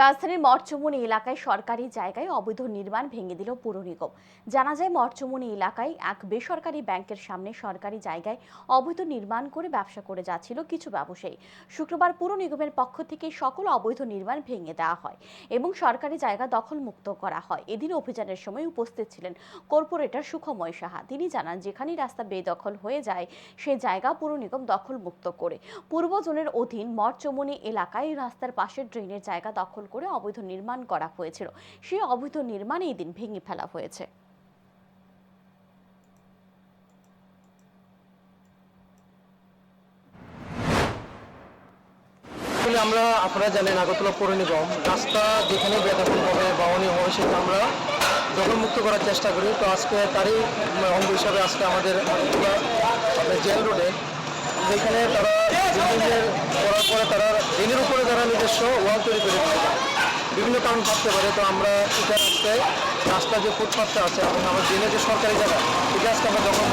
রাজধানীর মঠচমুনি এলাকায় সরকারি জায়গায় অবৈধ নির্মাণ ভেঙে দিল পুর নিগম। জানা যায়, মঠচমুনি এলাকায় এক বেসরকারি ব্যাংকের সামনে সরকারি জায়গায় অবৈধ নির্মাণ করে ব্যবসা করে যাচ্ছিল কিছু ব্যবসায়ী। শুক্রবার পুর নিগমের পক্ষ থেকে সকল অবৈধ নির্মাণ ভেঙে দেওয়া হয় এবং সরকারি জায়গা দখল মুক্ত করা হয়। এদিন অভিযানের সময় উপস্থিত ছিলেন কর্পোরেটর সুখময় সাহা। তিনি জানান, যেখানেই রাস্তা বেদখল হয়ে যায়, সে জায়গা পুর নিগম দখল মুক্ত করে। পূর্ব জোনের অধীন মঠচমুনি এলাকায় রাস্তার পাশের ড্রেনের জায়গা দখল করে অবৈধ নির্মাণ করা হয়েছিল। সেই অবৈধ নির্মাণ এই দিন ভেঙে ফেলা হয়েছে। আমরা আপনারা জানেন আগরতলা পৌর নিগম রাস্তা যেখানে বেদখল হবে বা অনিয়ম হবে সেটা আমরা দখলমুক্ত করার চেষ্টা করি। তো আজকে তারই অঙ্গ হিসাবে আজকে আমাদের জেল রোডে, যেখানে তারা করার পরে তারা তারা নিজস্ব ওয়াল তৈরি করে বিভিন্ন কারণ থাকতে পারে, তো আমরা এটা রাস্তায় রাস্তার যে ফুটপাথটা আছে, এবং আমার ড্রেনের যে সরকারি জায়গা, এই আজকে আমরা এবং